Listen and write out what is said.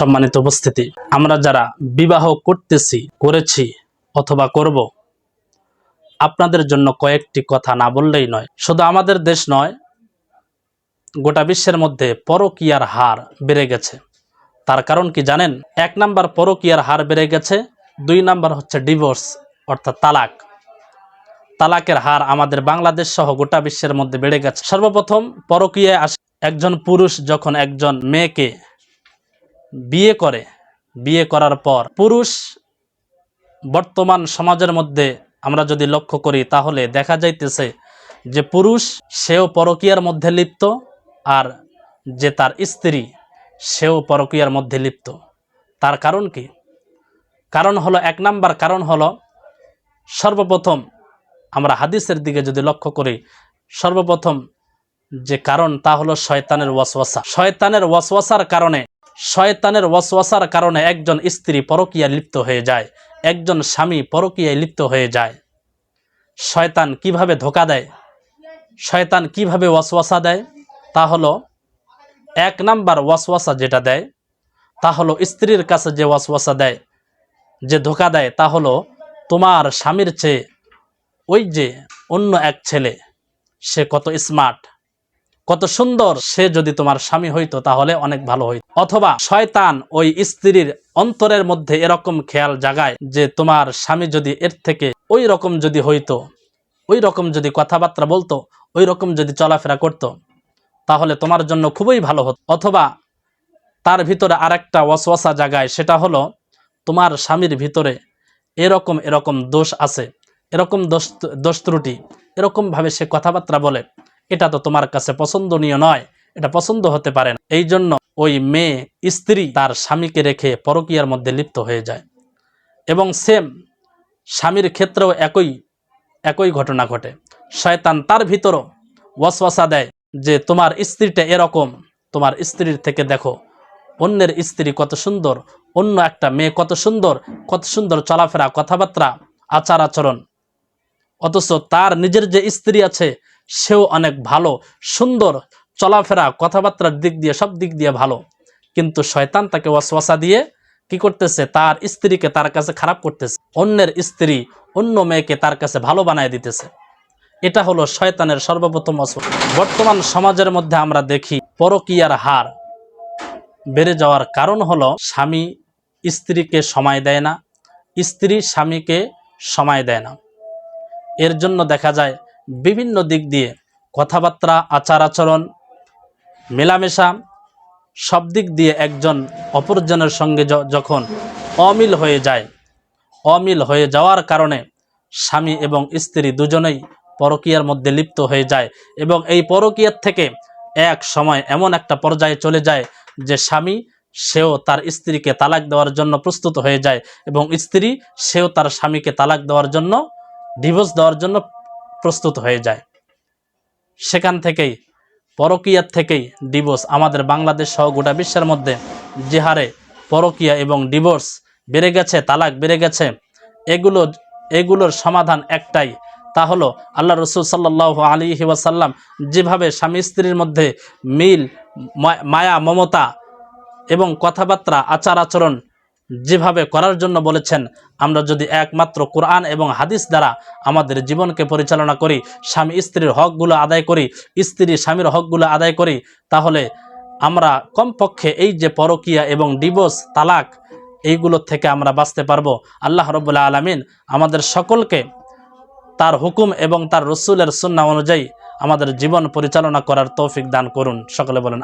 সম্মানিত উপস্থিতি। আমরা যারা বিবাহ করতেছি, করেছি অথবা করব, আপনাদের জন্য কয়েকটি কথা না বললেই নয়। শুধু আমাদের দেশ নয়, গোটা বিশ্বের মধ্যে পরকীয়ার হার বেড়ে গেছে। তার কারণ কি জানেন? এক নাম্বার পরকীয়ার হার বেড়ে গেছে, দুই নাম্বার হচ্ছে ডিভোর্স, অর্থাৎ তালাক। তালাকের হার আমাদের বাংলাদেশ সহ গোটা বিশ্বের মধ্যে বেড়ে গেছে। সর্বপ্রথম পরকীয়ায় আসে একজন পুরুষ যখন একজন মেয়েকে বিয়ে করে। বিয়ে করার পর পুরুষ বর্তমান সমাজের মধ্যে আমরা যদি লক্ষ্য করি, তাহলে দেখা যাইতেছে যে পুরুষ সেও পরকীয়ার মধ্যে লিপ্ত আর যে তার স্ত্রী সেও পরকীয়ার মধ্যে লিপ্ত। তার কারণ কি? কারণ হলো, এক নাম্বার কারণ হলো, সর্বপ্রথম আমরা হাদিসের দিকে যদি লক্ষ্য করি, সর্বপ্রথম যে কারণ তা হলো শয়তানের ওয়াসওয়াসা। শয়তানের ওয়াসওয়াসার কারণে শয়তানের ওয়াসওয়াসার কারণে একজন স্ত্রী পরকীয়া লিপ্ত হয়ে যায়, একজন স্বামী পরকীয়ায় লিপ্ত হয়ে যায়। শয়তান কীভাবে ধোকা দেয়? শয়তান কীভাবে ওয়াসওয়াসা দেয়? তা হলো, এক নাম্বার ওয়াসওয়াসা যেটা দেয়, তা হলো স্ত্রীর কাছে যে ওয়াসওয়াসা দেয়, যে ধোকা দেয়, তা হলো তোমার স্বামীর চেয়ে ওই যে অন্য এক ছেলে, সে কত স্মার্ট কত সুন্দর সে যদি তোমার স্বামী হইতো, তাহলে অনেক ভালো হইত। অথবা শয়তান ওই স্ত্রীর অন্তরের মধ্যে এরকম খেয়াল জাগায় যে তোমার স্বামী যদি এর থেকে ওই রকম যদি হইতো, ওই রকম যদি কথাবার্তা বলতো, ওই রকম যদি চলাফেরা করতো, তাহলে তোমার জন্য খুবই ভালো হতো। অথবা তার ভিতরে আরেকটা ওয়াসওয়াসা জাগায়, সেটা হলো তোমার স্বামীর ভিতরে এরকম এরকম দোষ আছে, এরকম দোষ দোষ ত্রুটি, এরকমভাবে সে কথাবার্তা বলে। এটা তো তোমার কাছে পছন্দনীয় নয়, এটা পছন্দ হতে পারে না। এই জন্য ওই মেয়ে, স্ত্রী তার স্বামীকে রেখে পরকীয়ার মধ্যে লিপ্ত হয়ে যায়। এবং সেম স্বামীর ক্ষেত্রেও একই একই ঘটনা ঘটে। শয়তান তার ভিতরও ওয়াসওয়াসা দেয় যে, তোমার স্ত্রীটা এরকম, তোমার স্ত্রীর থেকে দেখো, অন্যের স্ত্রী কত সুন্দর, অন্য একটা মেয়ে কত সুন্দর কত সুন্দর চলাফেরা, কথাবার্তা আচার আচরণ অথচ তার নিজের যে স্ত্রী আছে, সেও অনেক ভালো, সুন্দর, চলাফেরা, কথাবার্তার দিক দিয়ে, সব দিক দিয়ে ভালো। কিন্তু শয়তান তাকে ওয়াসওয়াসা দিয়ে কি করতেছে? তার স্ত্রীকে তার কাছে খারাপ করতেছে। অন্যের স্ত্রী অন্য মেয়েকে তার কাছে ভালো বানায় দিতেছে। এটা হলো শয়তানের সর্বপ্রথম ওয়াসওয়াসা। বর্তমান সমাজের মধ্যে আমরা দেখি পরকীয়ার হার বেড়ে যাওয়ার কারণ হলো স্বামী স্ত্রীকে সময় দেয় না। স্ত্রী স্বামীকে সময় দেয় না। এর জন্য দেখা যায় বিভিন্ন দিক দিয়ে কথাবার্তা আচার আচরণ মেলামেশা, সব দিক দিয়ে একজন অপরজনের সঙ্গে যখন অমিল হয়ে যায়, অমিল হয়ে যাওয়ার কারণে স্বামী এবং স্ত্রী দুজনেই পরকীয়ার মধ্যে লিপ্ত হয়ে যায় এবং এই পরকীয়ার থেকে এক সময় এমন একটা পর্যায়ে চলে যায় যে স্বামী সেও তার স্ত্রীকে তালাক দেওয়ার জন্য প্রস্তুত হয়ে যায় এবং স্ত্রী সেও তার স্বামীকে তালাক দেওয়ার জন্য ডিভোর্স দেওয়ার জন্য প্রস্তুত হয়ে যায়। সেখান থেকেই, পরকীয়ার থেকেই ডিভোর্স আমাদের বাংলাদেশ সহ গোটা বিশ্বের মধ্যে যে হারে পরকীয়া এবং ডিভোর্স বেড়ে গেছে, তালাক বেড়ে গেছে। এগুলো, এগুলোর সমাধান একটাই, তা হলো আল্লাহ রসুল সাল্লাহ আলী ওয়াসাল্লাম যেভাবে স্বামী স্ত্রীর মধ্যে মিল মায়া, মমতা এবং কথাবার্তা আচার আচরণ যেভাবে করার জন্য বলেছেন, আমরা যদি একমাত্র কোরআন এবং হাদিস দ্বারা আমাদের জীবনকে পরিচালনা করি, স্বামী স্ত্রীর হকগুলো আদায় করি, স্ত্রী স্বামীর হকগুলো আদায় করি, তাহলে আমরা কমপক্ষে এই যে পরকীয়া এবং ডিভোর্স, তালাক এইগুলোর থেকে আমরা বাঁচতে পারব। আল্লাহ রবুল্লা আলমিন আমাদের সকলকে তার হুকুম এবং তার রসুলের সুন্না অনুযায়ী আমাদের জীবন পরিচালনা করার তৌফিক দান করুন। সকলে বলেন